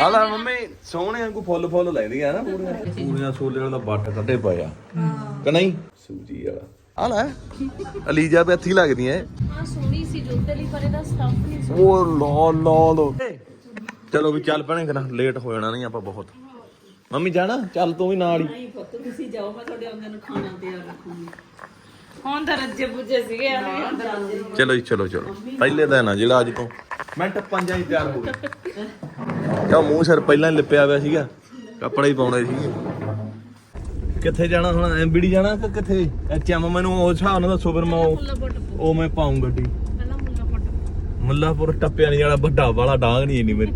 ਆ ਲੈ ਮੰਮੀ ਸੋਹਣੇ ਵਾਂਗੂ ਫੁੱਲ ਫੁੱਲ ਲੱਗਦੀਆਂ ਨਾ ਪੂਰੀਆਂ ਪੂਰੀਆਂ ਛੋਲੇ ਵਾਲਾ ਬੱਟ ਕੱਢੇ ਪਏ ਆ। ਕਿ ਨਹੀਂ? ਸੂਜੀ ਵਾਲਾ। ਆ ਲੈ ਅਲੀਜ਼ਾਬੈਥ ਹੀ ਲੱਗਦੀਆਂ ਇਹ। ਹਾਂ ਸੋਹਣੀ ਸੀ ਜੋਤੇ ਲਈ ਪਰ ਇਹਦਾ ਸਟਫ ਨਹੀਂ ਸੀ। ਉਹ ਲਾ ਲਾ ਲੋ ਚਲੋ ਵੀ ਚੱਲ ਪੈਣੇ ਕਰਾਂ ਲੇਟ ਹੋ ਜਾਣਾ ਨਹੀਂ ਆਪਾਂ ਬਹੁਤ। ਮੰਮੀ ਜਾਣਾ? ਚੱਲ ਤੂੰ ਵੀ ਨਾਲ ਹੀ। ਪੁੱਤ ਤੁਸੀਂ ਜਾਓ ਮੈਂ ਤੁਹਾਡੇ ਆਉਂਦੇ ਨੂੰ ਖਾਣਾ ਤਿਆਰ ਰੱਖੂੰਗੀ। ਹੁਣ ਤਾਂ ਰੱਜੇ ਪੁੱਜੇ ਸੀਗੇ ਆ ਚਲੋ ਜੀ ਚਲੋ ਚਲੋ। ਪਹਿਲੇ ਦਿਨ ਆ ਜਿਹੜਾ ਅੱਜ ਤੋਂ। ਮਿੰਟ ਪੰਜਾਂ ਹੀ ਤਿਆਰ ਹੋ ਗਏ। ਕਿਉਂ ਮੂੰਹ ਸਿਰ ਪਹਿਲਾਂ ਹੀ ਲਿਪਿਆ ਹੋਇਆ ਸੀਗਾ ਕੱਪੜੇ ਹੀ ਪਾਉਣੇ ਸੀਗੇ ਕਿੱਥੇ ਜਾਣਾ ਹੁਣ? ਐਮਬੀਡੀ ਜਾਣਾ ਕਿ ਕਿੱਥੇ? ਐਚਐਮ ਮੈਨੂੰ ਉਹ ਹਿਸਾਬ ਨਾਲ ਦੱਸੋ ਫਿਰ ਮੈਂ ਉਹ- ਮੈਂ ਪਾਉਂ ਗੱਡੀ। ਮੁੱਲਾਪੁਰ ਟੱਪਿਆ ਨਹੀਂ ਵਾਲਾ ਵੱਡਾ ਵਾਲਾ ਡਾਂਗ ਨਹੀਂ ਇੰਨੀ ਮੇਰੀ।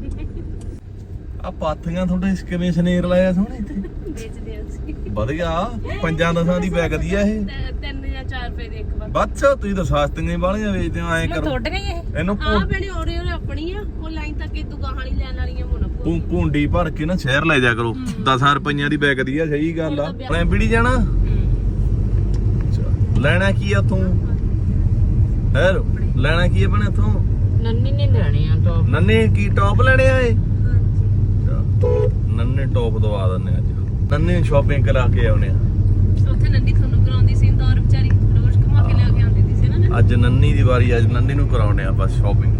ਆ ਪਾਥੀਆਂ ਤੁਹਾਡੇ ਕਿਵੇਂ ਸਨੇਰ ਲਾਇਆ ਸੋਹਣੇ ਇੱਥੇ? ਵਧੀਆ ਪੰਜਾਂ ਦਸਾਂ ਦੀ ਬੈਗਦੀ ਆ ਇਹ। ਤਿੰਨ ਜਾਂ 4 ਰੁਪਏ ਦੇ ਇੱਕ ਵਾਰ। ਬੱਸ ਤੁਸੀਂ ਤਾਂ ਸਸਤੀਆਂ ਹੀ ਵਾਲੀਆਂ ਵੇਚਦੇ ਹੋ ਐਂ ਕਰੋ। ਤੁਹਾਡੇ ਗਈ ਇਹ। ਇਹਨੂੰ ਆ ਭੈਣੇ ਔਰੇ ਔਰੇ ਆਪਣੀ ਆ। ਉਹ ਲਾਈਨ ਤੱਕ ਇਹ ਦੁਕਾਨ ਵਾਲੀ ਲੈਣ ਵਾਲੀਆਂ ਮੁਨਫੋ ਭੁੰ- ਭੁੰਡੀ ਭਰ ਕੇ ਨਾ ਸ਼ਹਿਰ ਲੈ ਜਾ ਕਰੋ। 10 ਰੁਪਈਆਂ ਦੀ ਬੈਗਦੀ ਆ ਸਹੀ ਗੱਲ ਆ। ਮੈਂ ਪੀੜੀ ਜਾਣਾ? ਅੱਛਾ, ਲੈਣਾ ਕੀ ਆ ਤੂੰ ਹੈਰ ਲੈਣਾ ਕੀ ਆ ਬਣੇ ਤੂੰ ਨੰਨੀ ਨੇ ਲੈਣੇ ਆ ਟੌਪ ਨੰਨੇ ਕੀ ਟੌਪ ਲੈਣੇ ਆ ਇਹ? ਨੰਨੇ ਟੌਪ ਦਵਾ ਦਿੰਨੇ ਅੱਜ। ਨੰਨੇ ਸ਼ਾਪਿੰਗ ਕਰਾ ਕੇ ਆਉਨੇ ਆ। ਉੱਥੇ ਨੰਦੀ ਤੁਹਾਨੂੰ ਕਰਾਉਂਦੀ ਸੀ ਇੰਦੌਰ ਵਿਚਾਰੀ ਰੋਜ਼ ਘੁਮਾ ਕੇ ਲੈ ਕੇ ਆਉਂਦੀ ਸੀ ਨਾ ਅੱਜ ਨੰਨੀ ਦੀ ਵਾਰੀ ਅੱਜ ਨੰਨੀ ਨੂੰ ਕਰਾਉਨੇ ਆ ਬਸ ਸ਼ਾਪਿੰਗ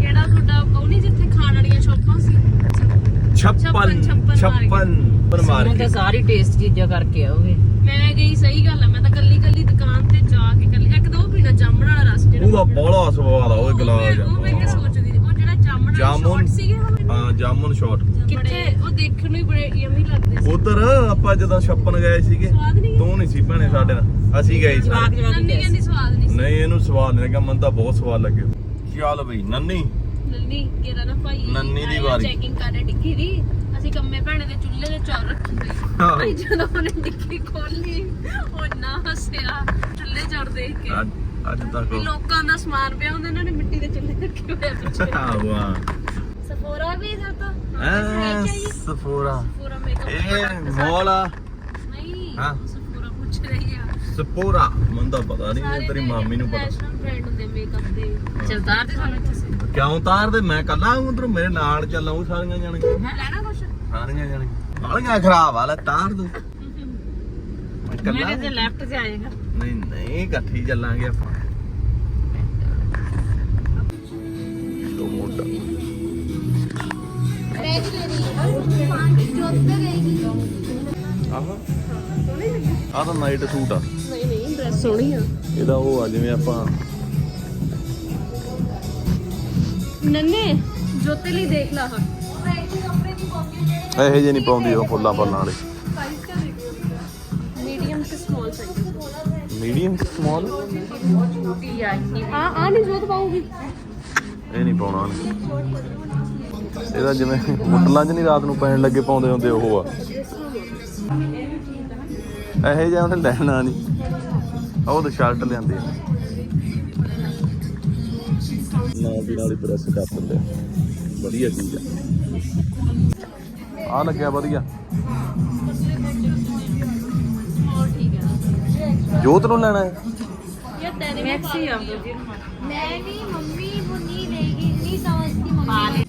ਕਿਹੜਾ ਤੁਹਾਡਾ ਉਹ ਨਹੀਂ ਜਿੱਥੇ ਖਾਣ ਵਾਲੀਆਂ ਸ਼ੌਪਾਂ ਸੀ? 56 ਛੱਪਨ 56 ਪਰ ਮਾਰ ਤਾਂ ਸਾਰੀ ਟੇਸਟ ਚੀਜ਼ਾਂ ਕਰਕੇ ਆਓਗੇ ਮੈਂ ਗਈ ਸਹੀ ਗੱਲ ਆ ਮੈਂ ਤਾਂ ਕੱਲੀ ਕੱਲੀ ਦੁਕਾਨ ਤੇ ਜਾ ਕੇ ਕੱਲੀ ਇੱਕ ਦੋ ਪੀਣਾ ਜਾਮਣ ਵਾਲਾ ਰਸ ਜਿਹੜਾ ਉਹਦਾ ਬੜਾ ਸਵਾਦ ਆ ਉਹ ਉਹ ਗਲਾਸ ਉਹ ਮੈਂ ਕਿ ਸੋਚਦੀ ਸੀ, ਉਹ ਜਿਹੜਾ ਜਾਮਣ ਵਾਲਾ ਜਾਮੁਨ। ਸ਼ਾਟ ਸੀਗੇ ਉਹ ਹਾਂ ਜਾਮਨ ਸ਼ਾਟ ਕਿੱਥੇ? ਉਹ ਦੇਖਣ ਨੂੰ ਹੀ ਬੜੇ ਯਮੀ ਲੱਗਦੇ ਸੀ। ਉਧਰ ਆਪਾਂ ਜਦੋਂ ਛੱਪਣ ਗਏ ਸੀਗੇ ਤੂੰ ਨਹੀਂ ਸੀ ਭੈਣੇ ਸਾਡੇ ਨਾਲ। ਅਸੀਂ ਗਏ ਸੀ ਜਵਾਕ ਜਵਾਕ ਨੰਨੀ ਕਹਿੰਦੀ ਸਵਾਦ ਨਹੀਂ ਸੀ। ਨਹੀਂ ਇਹਨੂੰ ਸਵਾਦ ਨਹੀਂ ਲੱਗਾ ਮੈਨੂੰ ਤਾਂ ਬਹੁਤ ਸਵਾਦ ਲੱਗਿਆ ਚੱਲ ਬਈ? ਨੰਨੀ? ਨੰਨੀ ਕਿਹੜਾ ਨਾ ਭਾਈ। ਨੰਨੀ ਦੀ ਵਾਰੀ। ਚੈਕਿੰਗ ਕਰ ਰਹੇ ਡਿੱਗੀ ਦੀ। ਅਸੀਂ ਕੰਮੇ ਭੈਣੇ ਦੇ ਚੁੱਲ੍ਹੇ ਦੇ ਚੌਰ ਰੱਖੀ ਹੋਈ ਹਾਂ। ਭਾਈ ਜਦੋਂ ਉਹਨੇ ਡਿੱਗੀ ਖੋਲੀ ਉਹ ਨਾ ਹੱਸਿਆ ਚੁੱਲ੍ਹੇ ਚੌਰ ਦੇਖ ਕੇ। ਅੱਜ ਅੱਜ ਤੱਕ ਵੀ ਲੋਕਾਂ ਦਾ ਸਮਾਨ ਪਿਆ ਹੁੰਦਾ ਇਹਨਾਂ ਨੇ ਮਿੱਟੀ ਦੇ ਚੁੱਲ੍ਹੇ ਰੱਖੇ ਹੋਏ ਆ ਪਿੱਛੇ। ਆ ਵਾਹ। ਸਫੋਰਾ ਵੀ ਸਰ ਤਾਂ। ਐ ਸਫੋਰਾ। ਸਫੋਰਾ ਮੇਕਅਪ ਇਹ ਮੋਲ ਆ। ਨਹੀਂ ਹਾਂ। ਸਫੋਰਾ ਪੁੱਛ ਰਹੀ ਆ। ਸਪੋਰਾ ਤਾਂ ਪਤਾ ਨਹੀਂ ਤੇਰੀ ਮਾਮੀ ਨੂੰ ਪਤਾ। ਨੈਸ਼ਨਲ ਬ੍ਰਾਂਡ ਹੁੰਦੇ ਮੇਕਅਪ ਦੇ। ਚਲਦਾਰ ਤੇ ਸਾਨੂੰ ਇੱਥੇ ਸੀ। ਕਿਉਂ ਤਾਰਦੇ ਮੈਂ ਕੱਲਾ ਉਧਰ ਮੇਰੇ ਨਾਲ ਚੱਲਾਂਗੇ ਸਾਰੀਆਂ ਜਾਣਗੀਆਂ ਲੈਣਾ ਕੁਛ? ਸਾਰੀਆਂ ਜਾਣਗੀਆਂ ਬਾਲੀਆਂ ਖਰਾਬ ਆ ਲੈ ਤਾਰ ਦੋ। ਮੈਂ ਕੱਲਾ ਮੇਰੇ ਤੇ ਲੈਫਟ ਤੇ ਆਏਗਾ ਨਹੀਂ ਨਹੀਂ ਇਕੱਠੀ ਚੱਲਾਂਗੇ ਆਪਾਂ। ਦੋ ਮੋਟਾ ਆਹ। ਆਹ ਤਾਂ ਨਾਈਟ ਸੂਟ ਆ। ਨਹੀਂ ਨਹੀਂ ਡਰੈਸ ਸੋਹਣੀ ਆ। ਇਹਦਾ ਉਹ ਆ ਜਿਵੇਂ ਆਪਾਂ ਨੰਨੇ ਜੋਤੇ ਲਈ ਦੇਖ ਲਾ ਹਾਂ ਇਹੋ ਜਿਹੇ ਨਹੀਂ ਪਾਉਂਦੀ ਉਹ ਫੁੱਲਾਂ ਫੁੱਲਾਂ ਵਾਲੇ। ਮੀਡੀਅਮ ਤੇ ਸਮਾਲ ਸਾਈਜ਼ ਮੀਡੀਅਮ ਸਮਾਲ ਛੋਟੀ ਆ ਆ ਆ ਨਹੀਂ ਜੋਤ ਪਾਉਗੀ ਇਹ ਨਹੀਂ ਪਾਉਣਾ ਉਹਨੇ। ਇਹਦਾ ਜਿਵੇਂ ਹੋਟਲਾਂ 'ਚ ਨਹੀਂ ਰਾਤ ਨੂੰ ਪੈਣ ਲੱਗੇ ਪਾਉਂਦੇ ਹੁੰਦੇ ਉਹ ਆ। ਇਹੋ ਜਿਹਾ ਉਹਨੇ ਲੈਣਾ ਨਹੀਂ। ਉਹ ਤਾਂ ਸ਼ਰਟ ਲਿਆਂਦੀ। ਨਾ ਵੀ ਨਾਲ ਪ੍ਰੈਸ ਕਰ ਦਿੰਦੇ। ਵਧੀਆ ਚੀਜ਼ ਆ। ਆ ਲੱਗਿਆ ਵਧੀਆ। ਜੋਤ ਨੂੰ ਲੈਣਾ ਹੈ? ਮੈਕਸੀ ਆ ਮੈਂ ਵੀ ਮੰਮੀ ਬੁਨੀ ਲੈ ਗਈ ਨਹੀਂ ਸਮਝਦੀ ਮੰਮੀ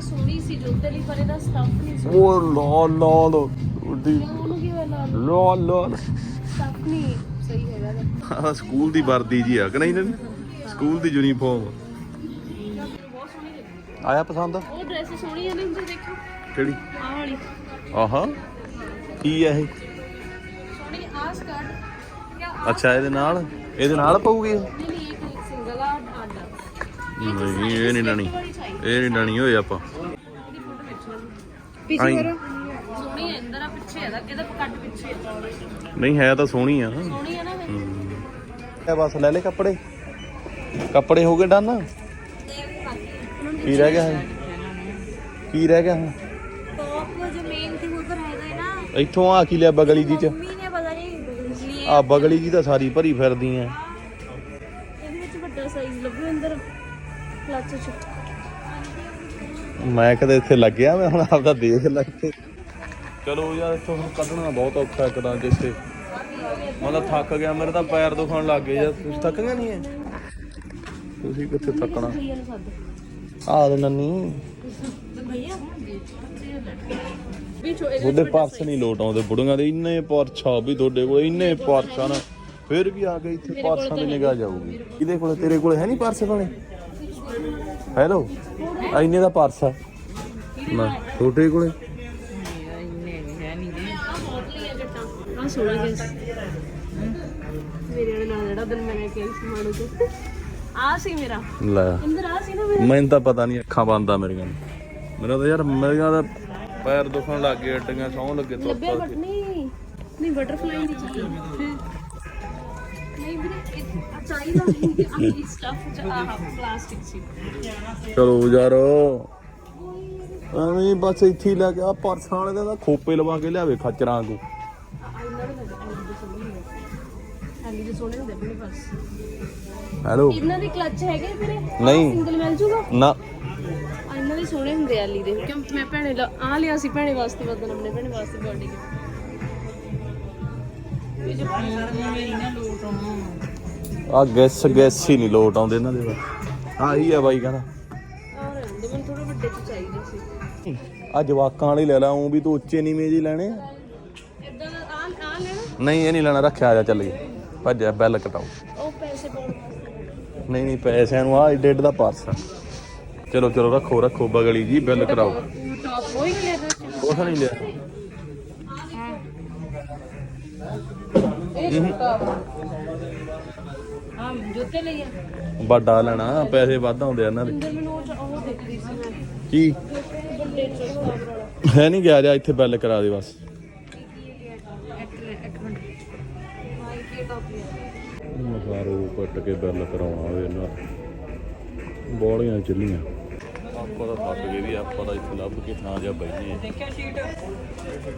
ਸੋਹਣੀ ਸੀ ਜੋਤੇ ਲਈ ਪਰ ਇਹਦਾ ਸਟਫ ਨਹੀਂ ਸੀ। ਉਹ ਲਾ ਲਾ ਉਹਦੀ ਉਹਨੂੰ ਕੀ ਲਾ ਲਾ ਲਾ ਸਟਫ ਨਹੀਂ ਸਹੀ ਹੈਗਾ। ਆ ਸਕੂਲ ਦੀ ਵਰਦੀ ਜੀ ਆ ਕਿ ਨਹੀਂ ਨਹੀਂ ਸਕੂਲ ਦੀ ਯੂਨੀਫਾਰਮ ਆਇਆ ਪਸੰਦ? ਉਹ ਡਰੈਸ ਸੋਹਣੀ ਹੈ ਨਾ ਜੇ ਦੇਖੋ। ਕਿਹੜੀ? ਆਹ ਵਾਲੀ। ਆਹਾ। ਕੀ ਆ ਇਹ? ਸੋਹਣੀ ਆਹ ਸਕਰਟ ਅੱਛਾ ਇਹਦੇ ਨਾਲ? ਇਹਦੇ ਨਾਲ ਪਊਗੀ? ਨਹੀਂ ਨਹੀਂ ਆ ਆ ਕੱਪੜੇ। ਹੋ ਗਏ ਡਨ? ਕੀ ਰਹਿ ਗਿਆ ਹੈ ਕੀ ਰਹਿ ਗਿਆ ਹੁਣ? ਟੌਪ ਜੋ ਮੇਨ ਸੀ ਉਹ ਤਾਂ ਰਹਿ ਗਏ ਨਾ। ਇੱਥੋਂ ਆ ਕੀ ਲਿਆ ਬਗਲੀ ਜੀ ਚ? ਮੰਮੀ ਆ ਬਗਲੀ ਜੀ ਤਾਂ ਸਾਰੀ ਭਰੀ ਫਿਰਦੀ ਆ ਇਹਦੇ ਵਿੱਚ ਵੱਡਾ ਸਾਈਜ਼ ਲੱਗੂ ਅੰਦਰ। ਕਲੱਚ ਚ ਮੈਂ ਕਦੇ ਇੱਥੇ ਲੱਗਿਆ ਮੈਂ ਹੁਣ ਆਪਦਾ ਦੇਖ ਲੱਗੇ ਚਲੋ ਯਾਰ ਇੱਥੋਂ ਹੁਣ ਕੱਢਣਾ ਬਹੁਤ ਔਖਾ ਇੱਕ ਤਾਂ ਜਿੱਥੇ। ਮੈਂ ਤਾਂ ਥੱਕ ਗਿਆ ਮੇਰੇ ਤਾਂ ਪੈਰ ਦੁਖਣ ਲੱਗ ਗਏ ਯਾਰ। ਤੁਸੀਂ ਥੱਕ ਗਏ ਨਹੀਂ ਐ? ਤੁਸੀਂ ਕਿੱਥੇ ਥੱਕਣਾ? ਆ ਦੇ ਨੰਨੀ। ਭਈਆ ਵੀ ਛੋ ਤੁਹਾਡੇ ਪਰਸ ਨਹੀਂ ਲੋਟ ਆਉਂਦੇ ਬੁੜੀਆਂ ਦੇ ਇੰਨੇ ਪਰਛਾ ਵੀ ਤੁਹਾਡੇ ਕੋਲ ਇੰਨੇ ਪਰਛਾ ਨਾ ਫਿਰ ਵੀ ਆ ਕੇ ਇੱਥੇ ਪਰਸਾਂ ਦੀ ਨਿਗਾਹ ਜਾਊਗੀ। ਕਿਹਦੇ ਕੋਲ? ਤੇਰੇ ਕੋਲ ਹੈ ਨਹੀਂ ਪਰਸ ਕੋਲੇ? ਹੈਲੋ ਇੰਨੇ ਦਾ ਪਰਸ ਆ। ਨਾ ਤੁਹਾਡੇ ਕੋਲੇ। ਆ ਸੋਣਾ ਜਿਸ ਮੇਰੇ ਨਾਲ ਜਿਹੜਾ ਦਿਨ ਮੈਂ ਕਿਹਾ ਸੀ ਮਾਣੂ ਤੇ। ਆ ਸੀ ਮੇਰਾ। ਲੈ ਅੰਦਰ ਆ ਸੀ ਨਾ ਮੇਰਾ। ਮੈਨੂੰ ਤਾਂ ਪਤਾ ਨਹੀਂ ਅੱਖਾਂ ਬੰਦ ਆ ਮੇਰੀਆਂ। ਮੇਰਾ ਤਾਂ ਯਾਰ ਮੇਰੀਆਂ ਤਾਂ ਪੈਰ ਦੁਖਣ ਲੱਗ ਗਏ ਅੱਡੀਆਂ ਸੌਂ ਲੱਗੇ ਲੱਭਿਆ ਬਟ ਕੇ। ਨਹੀਂ ਨਹੀਂ ਬਟਰਫਲਾਈ ਦੀ ਚੀਜ਼। ਚਾਹੀਦਾ ਸੀ ਆਹ ਸਟਫ ਚ ਆਹ ਪਲਾਸਟਿਕ ਸੀ ਚਲੋ ਯਾਰ। ਐਵੇਂ ਬਸ ਇੱਥੇ ਲੈ ਕੇ ਆ ਪਰਸਾਂ ਵਾਲੇ ਦਾ ਖੋਪੇ ਲਵਾ ਕੇ ਲਿਆਵੇ ਖੱਚਰਾਂ ਪਾਸ ਹੈਲੋ ਇਹਨਾਂ ਦੇ ਕਲੱਚ ਹੈਗੇ ਵੀਰੇ ਨਹੀਂ। ਸਿੰਗਲ ਮਿਲ ਜੂਗਾ? ਨਾ। ਇਹਨਾਂ ਦੇ ਸੋਹਣੇ ਹੁੰਦੇ ਆ ਦੇ। ਕਿਉਂ? ਮੈਂ ਭੈਣੇ ਲ- ਆ ਲਿਆ ਸੀ ਭੈਣੇ ਵਾਸਤੇ ਬਦਨ ਆਪਣੇ ਭੈਣੇ ਵਾਸਤੇ ਬਰਥਡੇ ਆ ਗੈਸ ਗੈਸ ਹੀ ਨਹੀਂ ਲੋਟ ਆਉਂਦੇ ਇਹਨਾਂ ਦੇ ਆਹੀ ਆ ਬਾਈ ਕਹਿੰਦਾ। ਆ ਜਵਾਕਾਂ ਵਾਲੇ ਲੈ ਲਾ ਉਹ ਵੀ ਤੂੰ ਉੱਚੇ ਨੀਵੇਂ ਜੀ ਲੈਣੇ ਆ? ਇਦਾਂ ਦਾ ਆ ਆ ਲੈਣਾ ਨਹੀਂ ਇਹ ਨਹੀਂ ਲੈਣਾ ਰੱਖਿਆ ਆ ਜਾ ਚੱਲ ਗਏ ਭੱਜਿਆ ਬੈਲ ਕਟਾਓ। ਉਹ ਪੈਸੇ ਪਾਉਣ ਵਾਸਤੇ ਨਹੀਂ ਨਹੀਂ ਪੈਸਿਆਂ ਨੂੰ ਆ ਡੇਢ ਦਾ ਪਰਸ ਚਲੋ ਚਲੋ ਰੱਖੋ ਰੱਖੋ ਬਗਲੀ ਜੀ ਬਿੱਲ ਕਰਾਓ ਕੁਛ ਨਹੀਂ ਲਿਆ ਇਹ ਛੋਟਾ ਹਾਂ ਜੁੱਤੇ ਵੱਡਾ ਲੈਣਾ ਪੈਸੇ ਵੱਧ ਆਉਂਦੇ ਆ ਇਹਨਾਂ ਦੇ। ਅੰਦਰ ਮੈਨੂੰ ਉਹ ਚ- ਉਹ ਦੇਖਦੀ ਸੀ ਮੈਂ। ਕੀ? ਵੱਡੇ ਹੈ ਨਹੀਂ ਗਿਆ ਜਾ ਇੱਥੇ ਬੈਲ ਕਰਾ ਦੇ ਬਸ। ਹਾਂ ਮਸਾਰੋ ਕੇ ਬੈਲ ਕਰਾਉਣਾ ਹੋਵੇ ਇਹਨਾਂ ਬੋਲੀਆਂ ਚੱਲੀਆਂ। ਆਪਾਂ ਤਾਂ ਥੱਕ ਗਏ ਵੀ ਆਪਾਂ ਤਾਂ ਇੱਥੇ ਲੱਭ ਕੇ ਥਾਂ ਜਾ ਬੈਠੇ ਦੇਖਿਆ ਸ਼ੀਟ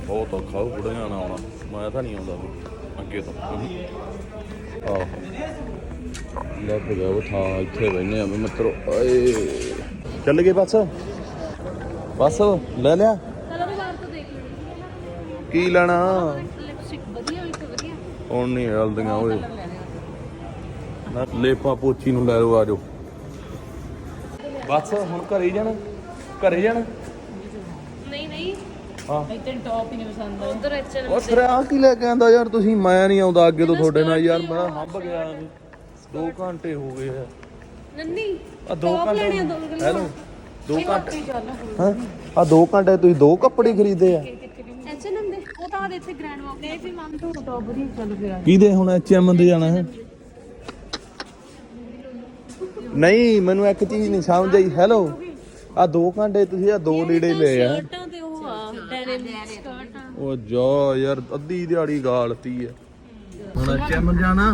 ਬਹੁਤ ਔਖਾ ਉਹ ਬੁੜੀਆਂ ਨਾਲ ਆਉਣਾ। ਮੈਂ ਤਾਂ ਨਹੀਂ ਆਉਂਦਾ। ਵੀ ਅੱਗੇ ਤੋਂ ਆਹੋ ਲੱਭ ਗਿਆ ਉਹ ਇੱਥੇ ਬੈਠੇ ਆ ਮਿੱਤਰੋ ਏ ਚੱਲ ਗਏ ਬਸ ਬਸ ਲੈ ਲਿਆ ਕਲਰ ਬਾਰ ਤੋਂ ਦੇਖ ਲੈਣਾ ਕੀ ਲੈਣਾ ਲਿਪਸਟਿਕ ਵਧੀਆ ਇੱਕ ਵਧੀਆ ਹੁਣ ਨਹੀਂ ਹਲਦੀਆਂ ਓਏ ਲੇਪਾ ਪੋਚੀ ਨੂੰ ਲੈ ਲਓ ਆਜੋ ਬਸ ਹੁਣ ਘਰੇ ਜਾਣਾ ਘਰੇ ਜਾਣਾ ਹਾਂ। ਇੱਥੇ ਟੌਪ ਹੀ ਨਹੀਂ ਪਸੰਦ ਉਧਰ ਐਚਐਨ ਉਹ ਫਿਰ ਆ ਕੀ ਲੈ ਕੇ ਆਂਦਾ ਯਾਰ ਤੁਸੀਂ? ਮੈਂ ਨਹੀਂ ਆਉਂਦਾ ਅੱਗੇ ਤੋਂ ਤੁਹਾਡੇ ਨਾਲ ਯਾਰ ਮੈਂ ਹੱਬ ਗਿਆ 2 ਘੰਟੇ ਹੋ ਗਏ ਆ। ਨੰਨੀ ਆ 2 Top ਘੰਟੇ ਲੈਣੇ ਆ ਦੋ ਗੱਲਾਂ। ਹੈਲੋ 2 ਘੰਟੇ ਚੱਲ ਹਾਂ ਆ 2 ਘੰਟੇ ਤੁਸੀਂ ਦੋ ਕੱਪੜੇ ਖਰੀਦੇ ਆ। ਐਚਐਨ ਦੇ ਉਹ ਤਾਂ ਆਦੇ ਇੱਥੇ ਗ੍ਰੈਂਡ ਵਾਕ ਦੇ। ਵੀ ਮੰਨ ਤੋਂ ਟੌਪ ਵਧੀਆ ਚੱਲ ਪਿਆ। ਕਿਹਦੇ ਹੁਣ ਐਚਐਮ ਦੇ ਜਾਣਾ ਹੈ? ਨਹੀਂ ਮੈਨੂੰ ਇੱਕ ਚੀਜ਼ ਨਹੀਂ ਸਮਝ ਆਈ। ਹੈਲੋ ਆ 2 ਘੰਟੇ ਤੁਸੀਂ ਆ ਦੋ ਲੀੜੇ ਲਏ ਆ। ਉਹ ਆ ਜਾ ਯਾਰ ਅੱਧੀ ਦਿਹਾੜੀ ਗਾਲਤੀ ਹੈ ਹੁਣ ਐਚਐਮ ਜਾਣਾ?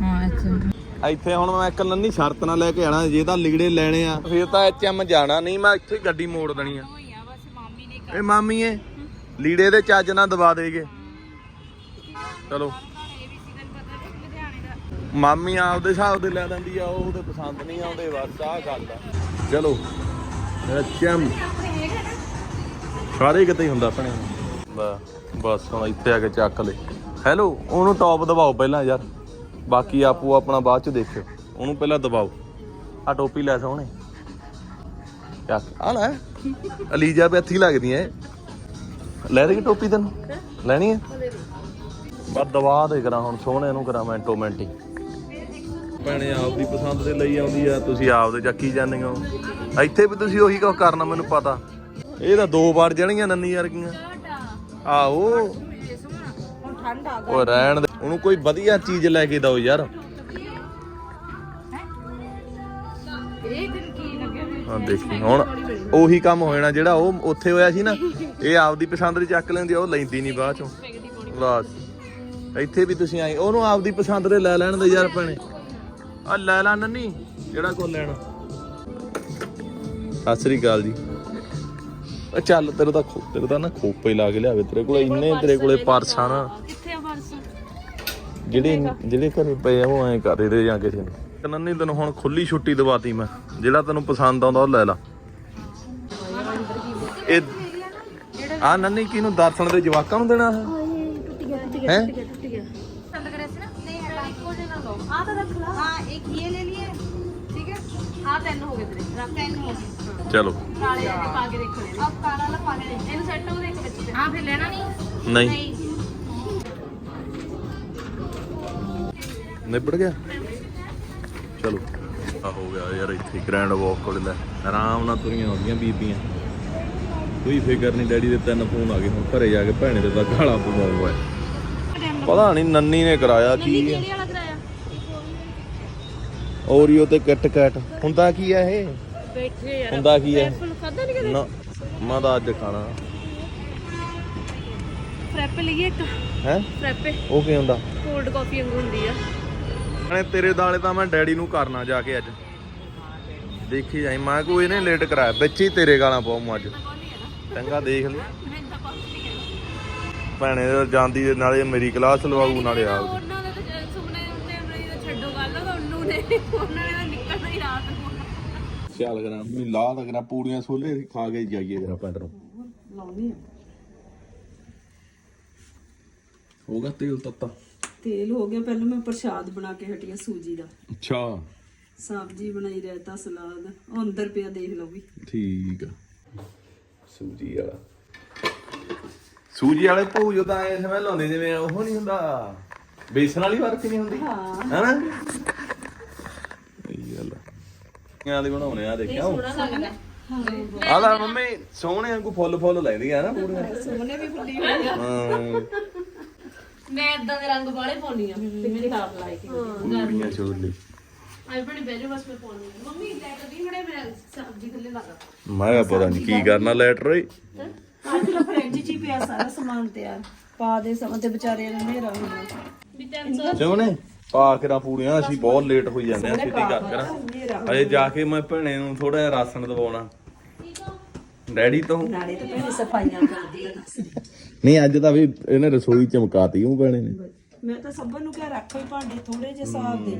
ਹਾਂ ਅੱਛਾ ਇੱਥੇ ਹੁਣ ਮੈਂ ਇੱਕ ਨੰਨੀ ਸ਼ਰਤ ਨਾਲ ਲੈ ਕੇ ਆਣਾ ਜੇ ਤਾਂ ਲੀੜੇ ਲੈਣੇ ਆ। ਫਿਰ ਤਾਂ ਐਚਐਮ ਜਾਣਾ ਨਹੀਂ ਮੈਂ ਇੱਥੇ ਗੱਡੀ ਮੋੜ ਦੇਣੀ ਆ। ਇਹ ਮਾਮੀ ਏ ਲੀੜੇ ਦੇ ਚੱਜ ਨਾਲ ਦਬਾ ਦੇਗੇ। ਚਲੋ। ਮਾਮੀ ਆਪਦੇ ਹਿਸਾਬ ਦੇ ਲੈ ਲੈਂਦੀ ਆ ਉਹ ਉਹਦੇ ਪਸੰਦ ਨਹੀਂ ਆਉਂਦੇ ਬਸ ਆਹ ਗੱਲ ਆ। ਚਲੋ। ਐਚਐਮ ਸਾਰੇ ਕਿਤੇ ਹੀ ਹੁੰਦਾ ਆਪਣੇ। ਬਸ ਹੁਣ ਇੱਥੇ ਆ ਕੇ ਚੱਕ ਲੈ। ਹੈਲੋ ਉਹਨੂੰ ਟੌਪ ਦਬਾਓ ਪਹਿਲਾਂ ਯਾਰ। ਬਾਕੀ ਆਪੋ ਆਪਣਾ ਬਾਅਦ ਚ ਦੇਖਿਓ। ਉਹਨੂੰ ਪਹਿਲਾਂ ਦਬਾਓ। ਆ ਟੋਪੀ ਲੈ ਸੋਹਣੇ। ਚੱਕ। ਆ ਲੈ। ਅਲੀਜਾ ਤੇ ਲੱਗਦੀ ਐ। ਲੈ ਦੇ ਟੋਪੀ ਤੈਨੂੰ। ਲੈਣੀ ਐ? ਬਸ ਦਵਾ ਦੇ ਕਰਾਂ ਹੁਣ ਸੋਹਣੇ ਨੂੰ ਕਰਾਂ ਮਿੰਟੋ ਮਿੰਟੀ ਭੈਣੇ, ਆਪਦੀ ਪਸੰਦ ਦੇ ਲਈ ਆਉਂਦੀ ਆ, ਤੁਸੀਂ ਆਪਦੇ ਚੱਕੀ ਜਾਂਦੇ ਹੋ। ਇੱਥੇ ਵੀ ਤੁਸੀਂ ਉਹੀ ਕੁਝ ਕਰਨਾ, ਮੈਨੂੰ ਪਤਾ। ਇਹ ਤਾਂ ਦੋ ਵਾਰ ਜਣੀਆਂ ਨੰਨੀ ਵਰਗੀਆਂ। ਆਓ ਹੁਣ ਠੰਡ ਆ ਉਹ ਰਹਿਣ ਦੇ। ਉਹਨੂੰ ਕੋਈ ਵਧੀਆ ਚੀਜ਼ ਲੈ ਕੇ ਦਿਓ ਯਾਰ। ਹਾਂ, ਦੇਖੀ ਹੁਣ ਉਹੀ ਕੰਮ ਹੋ ਜਾਣਾ ਜਿਹੜਾ ਉਹ ਉੱਥੇ ਹੋਇਆ ਸੀ ਨਾ, ਇਹ ਆਪਦੀ ਪਸੰਦ ਦੀ ਚੱਕ ਲੈਂਦੀ ਉਹ ਲੈਂਦੀ ਨਹੀਂ ਬਾਅਦ ਚੋਂ। ਬਸ। ਇੱਥੇ ਵੀ ਤੁਸੀਂ ਆਏ, ਉਹਨੂੰ ਆਪਦੀ ਪਸੰਦ ਦੇ ਲੈ ਲੈਣ ਦੇ ਯਾਰ ਭੈਣੇ। ਆ ਲੈ ਲੈ ਨੰਨੀ, ਜਿਹੜਾ ਕੋ ਲੈਣਾ। ਸਤਿ ਸ੍ਰੀ ਅਕਾਲ ਜੀ। ਚੱਲ ਤੇਰੇ ਤਾਂ ਖੋ ਤੇਰੇ ਤਾਂ ਨਾ ਖੋਪੇ ਹੀ ਲਾ ਕੇ ਲਿਆਵੇ ਤੇਰੇ ਕੋਲੇ ਇੰਨੇ ਤੇਰੇ ਕੋਲੇ ਪਰਸ ਨਾ। ਕਿੱਥੇ ਆ ਪਰਸ? ਜਿਹੜੇ ਜਿਹੜੇ ਘਰੇ ਪਏ ਆ ਉਹ ਐ ਕਰ ਰਹੇ ਜਾਂ ਕਿਸੇ ਨੂੰ। ਕਹਿੰਦਾ ਨਹੀਂ ਤੈਨੂੰ ਹੁਣ ਖੁੱਲੀ ਛੁੱਟੀ ਦਵਾਤੀ ਮੈਂ। ਜਿਹੜਾ ਤੈਨੂੰ ਪਸੰਦ ਆਉਂਦਾ ਉਹ ਲੈ ਲੈ। ਇਹ ਆ ਨੰਨੀ ਕਿਹਨੂੰ ਦਰਸ਼ਨ ਦੇ ਜਵਾਕਾਂ ਨੂੰ ਦੇਣਾ ਹੈ? ਹੈ? ਆ ਤਾਂ ਰੱਖ ਲਾ ਹਾਂ ਇੱਕ ਇਹ ਲੈ ਲਈਏ? ਠੀਕ ਹੈ? ਆ ਤਿੰਨ ਹੋ ਗਏ ਤੇਰੇ। ਤਿੰਨ ਹੋ ਗਏ। ਚਲੋ। ਨਿਬੜ ਗਿਆ? ਚਲੋ। ਆ ਹੋ ਗਿਆ ਯਾਰ ਇੱਥੇ ਗ੍ਰੈਂਡ ਵਾਕ ਕੋਲ ਲੈ ਆਰਾਮ ਨਾਲ ਤੁਰੀਆਂ ਆਉਂਦੀਆਂ ਬੀਬੀਆਂ। ਕੋਈ ਫਿਕਰ ਨਹੀਂ ਡੈਡੀ ਦੇ ਤਿੰਨ ਫੋਨ ਆ ਗਏ। ਹੁਣ ਘਰੇ ਜਾ ਕੇ ਭੈਣੇ ਦੇ ਤਾਂ ਗਾਲਾਂ ਪਵਾਉਂਗਾ ਪਤਾ ਨਹੀਂ ਨੰਨੀ ਨੇ ਕਰਾਇਆ ਕੀ ਹੈ ਵਾਲਾ ਤੇ ਕਿਟ ਕੈਟ ਹੁੰਦਾ ਕੀ ਹੈ ਇਹ? ਬੈਠੇ ਯਾਰ। ਹੁੰਦਾ ਕੀ ਆ ਫੁੱਲ ਖਾਦਾ ਨਹੀਂ ਕਦੇ? ਨਾ ਮੈਂ ਤਾਂ ਅੱਜ ਖਾਣਾ। ਫਰੈਪੇ ਲਈਏ ਇੱਕ? ਹੈ? ਫਰੈਪੇ ਉਹ ਕੀ ਹੁੰਦਾ? ਕੋਲਡ ਕਾਫੀ ਵਾਂਗੂ ਹੁੰਦੀ ਆ। ਨੇ ਤੇਰੇ ਦਾਲੇ ਤਾਂ ਮੈਂ ਡੈਡੀ ਨੂੰ ਕਰਨਾ ਜਾ ਕੇ ਅੱਜ। ਦੇਖੀ ਜਾਈ ਮੈਂ ਕੋਈ ਇਹਨੇ ਲੇਟ ਕਰਾਇਆ। ਵਿੱਚ ਹੀ ਤੇਰੇ ਗਾਲਾਂ ਪਾਉਂ ਅੱਜ। ਚੰਗਾ ਦੇਖ ਲਈ। ਭੈਣੇ ਦੇ ਜਾਂਦੀ ਦੇ ਨਾਲੇ ਮੇਰੀ ਕਲਾਸ ਲਵਾਉ ਨਾਲੇ ਆ ਉਹਨਾਂ ਦਾ ਸੁਪਨੇ ਹੁੰਦੇ ਮੇਰੀ ਤਾਂ ਛੱਡੋ ਗੱਲ ਉਹ ਉਹਨੂੰ ਨੇ ਉਹਨਾਂ ਨੇ ਤਾਂ ਨਿਕਲਣਾ ਹੀ ਰਾਤ ਨੂੰ ਚੱਲ ਕਰਾਂ ਮੈਂ ਲਾ ਤਾਂ ਕਰਾਂ ਪੂੜੀਆਂ ਛੋਲੇ ਖਾ ਕੇ ਜਾਈਏ ਤੇਰਾ ਪਿੰਡ ਨੂੰ ਲਾਉਣੀ ਆ। ਹੋਗਾ ਤੇਲ ਤੱਤਾ? ਤੇਲ ਹੋ ਗਿਆ ਪਹਿਲਾਂ ਮੈਂ ਪ੍ਰਸ਼ਾਦ ਬਣਾ ਕੇ ਹਟੀ ਆ ਸੂਜੀ ਦਾ। ਅੱਛਾ। ਸਬਜ਼ੀ ਬਣਾਈ ਰਾਇਤਾ ਸਲਾਦ ਉਹ ਅੰਦਰ ਪਿਆ ਦੇਖ ਲਓ ਵੀ। ਠੀਕ ਆ। ਸੂਜੀ ਵਾਲਾ। ਸੂਜੀ ਵਾਲੇ ਭੂਜ ਤਾਂ ਐ ਸਮੈਲ ਆਉਂਦੀ ਜਿਵੇਂ ਉਹ ਨਹੀਂ ਹੁੰਦਾ ਬੇਸਣ ਵਾਲੀ ਵਰਕ ਨਹੀਂ ਹੁੰਦੀ? ਹਾਂ। ਹੈਨਾ? ਕਿਆਂ ਦੇ ਬਣਾਉਣੇ ਆ ਦੇਖਿਆ ਆ ਲੈ ਮੰਮੀ ਸੋਹਣੇ ਵਾਂਗੂ ਫੁੱਲ ਫੁੱਲ ਲੈਂਦੀ ਆ ਨਾ ਪੂਰੀਆਂ ਸੋਨੇ ਵੀ ਫੁੱਲੀ ਹੋਈ ਆ। ਹਾਂ। ਮੈਂ ਇਦਾਂ ਦੇ ਰੰਗ ਵਾਲੇ ਪਾਉਣੀ ਆ ਤੇ ਮੇਰੇ ਖਾਪ ਲਾਇਕ ਪੂਰੀਆਂ ਛੋਲੇ ਆਈ ਬਣੀ ਬੈਜੋ ਬਸ ਮੈਂ ਪਾਉਣੀ ਆ। ਮੰਮੀ ਲੈ ਕੇ ਦੀ ਬੜੇ ਮੈਂ ਸਬਜ਼ੀ ਥੱਲੇ ਲਗਾ ਮੈਂ ਕਿਹਾ ਪਤਾ ਨਹੀਂ ਕੀ ਕਰਨਾ ਲੈਟਰ ਓਏ ਅੱਜ ਤਾਂ ਫ੍ਰਿਜ 'ਚ ਹੀ ਪਿਆ ਸਾਰਾ ਸਮਾਨ ਤਿਆਰ। ਪਾ ਦੇ ਸਮਾਂ ਤੇ ਵਿਚਾਰੇ ਨੂੰ ਹਨੇਰਾ ਵੀ ਤੈਨੂੰ ਸੋਹਣੇ? ਪਾ ਕੇ ਨਾ ਪੂਰੀਆਂ ਅਸੀਂ ਬਹੁਤ ਲੇਟ ਹੋਈ ਜਾਂਦੇ ਆ ਛੇਤੀ ਕਰ। ਕਰਾਂ ਅਜੇ ਜਾ ਕੇ ਮੈਂ ਭੈਣੇ ਨੂੰ ਥੋੜਾ ਜਿਹਾ ਰਾਸ਼ਨ ਦਵਾਉਣਾ। ਡੈਡੀ ਤੋਂ? ਨਾਲੇ ਤਾਂ ਪਹਿਲੇ ਸਫਾਈਆਂ ਕਰਦੀ ਆ ਨਹੀਂ ਅੱਜ ਤਾਂ ਵੀ ਇਹਨੇ ਰਸੋਈ ਚਮਕਾਤੀ ਉਹ ਭੈਣੇ ਨੇ। ਮੈਂ ਤਾਂ ਸਭਨ ਨੂੰ ਕਿਹਾ ਰੱਖੋ ਹੀ ਭਾਂਡੇ ਥੋੜੇ ਜਿਹੇ ਸਾਫ਼ ਦੇ।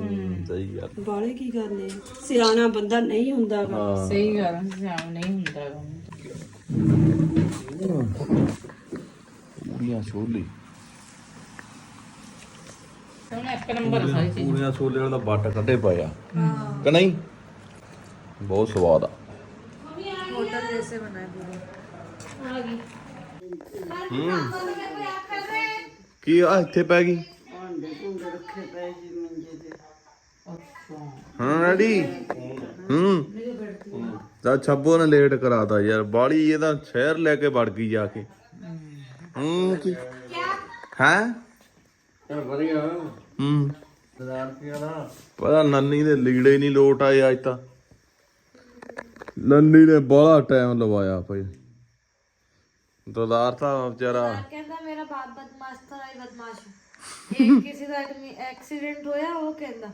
ਸਹੀ ਗੱਲ। ਬਾਲੇ ਕੀ ਕਰਨੇ ਸਿਆਣਾ ਬੰਦਾ ਨਹੀਂ ਹੁੰਦਾ ਗਾ। ਸਹੀ ਗੱਲ ਸਿਆਣਾ ਨਹੀਂ ਹੁੰਦਾ ਗਾ। ਪੂਰੀਆਂ ਛੋਲੇ। ਹੁਣ ਇੱਕ ਨੰਬਰ ਸਾਰੀ ਪੂਰੀਆਂ ਛੋਲੇ ਵਾਲਾ ਬੱਟ ਕੱਢੇ ਪਏ ਆ। ਕਿ ਨਹੀਂ? ਬਹੁਤ ਸਵਾਦ ਆ। ਆ ਗਈ। ਕੀ ਆ? ਇੱਥੇ ਪੈ ਗਈ। ਹਾਂ ਰੈਡੀ ਹੂੰ। ਤਾਂ ਛੱਬੋ ਨੇ ਲੇਟ ਕਰਾਤਾ ਯਾਰ। ਬਾਲੀ ਇਹਦਾ ਸ਼ਹਿਰ ਲੈ ਕੇ ਵੜ ਗਈ ਜਾ ਕੇ। ਹੂੰ ਕੀ ਹੈ? ਵਧੀਆ। ਹੂੰ। ਪਤਾ ਨੰਨੀ ਦੇ ਲੀੜੇ ਨਹੀਂ ਲੋਟ ਆਏ ਅੱਜ ਤਾਂ। ਨੰਨੀ ਨੇ ਬੜਾ ਟਾਈਮ ਲਵਾਇਆ ਭਾਈ। ਦਰਦਾਰ ਤਾਂ ਵਿਚਾਰਾ ਕਹਿੰਦਾ ਮੇਰਾ ਬਾਪ ਬਦਮਾਸ਼ ਤਾਂ ਹੈ ਬਦਮਾਸ਼। ਇਹ ਕਿਸੇ ਦਾ ਐਕਸੀਡੈਂਟ ਹੋਇਆ ਉਹ ਕਹਿੰਦਾ।